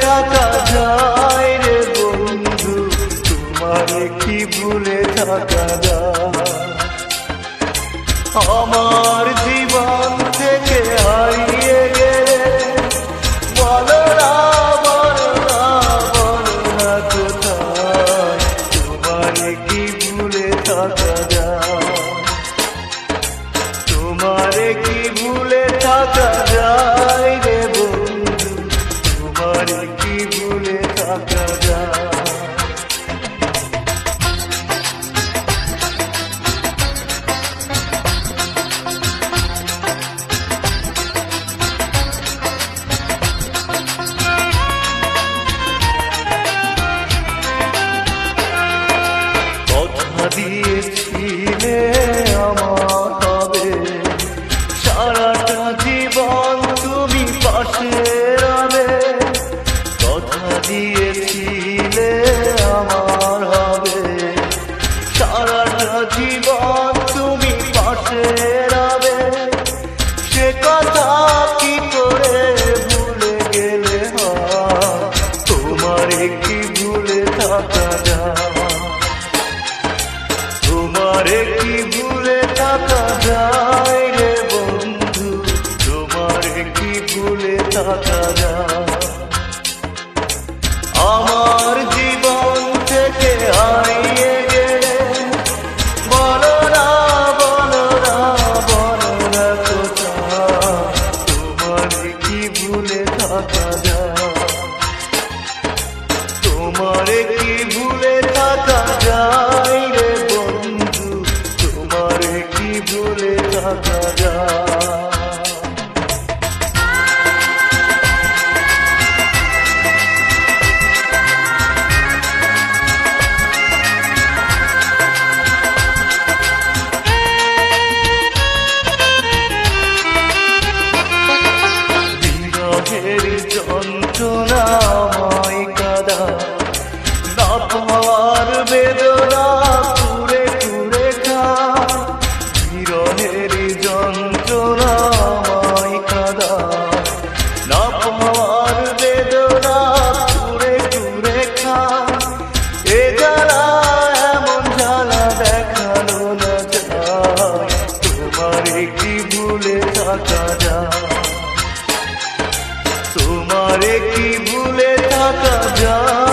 থাকা যায় রে বন্ধু তোমারে কি ভুলে থাকা যায়? আমার জীবন ভুলে থাকা যায়। দিয়েছিলে আমার হবে। সারাটা জীবন তুমি পাশে রবে। সে কথা কি করে ভুলে গেলে তোমারে কি ভুলে থাকা যায় তোমারে কি আমার জীবন থেকে বলো না বলো না বলো না কোথায় কি ভুলে থাকা যায়? তোমারে কি ভুলে থাকা যায় রে বন্ধু? তোমারে কি ভুলে থাকা যায়? ভুলে থাকা যায় তোমারে কি ভুলে থাকা যায়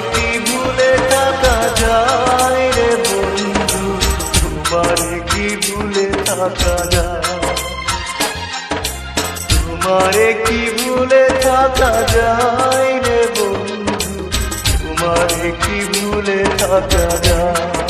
কি ভুলে থাকা যায় রে বন্ধু, তোমারে কি ভুলে থাকা যায়। যায় রে তোমারে কি ভুলে থাকা যায়।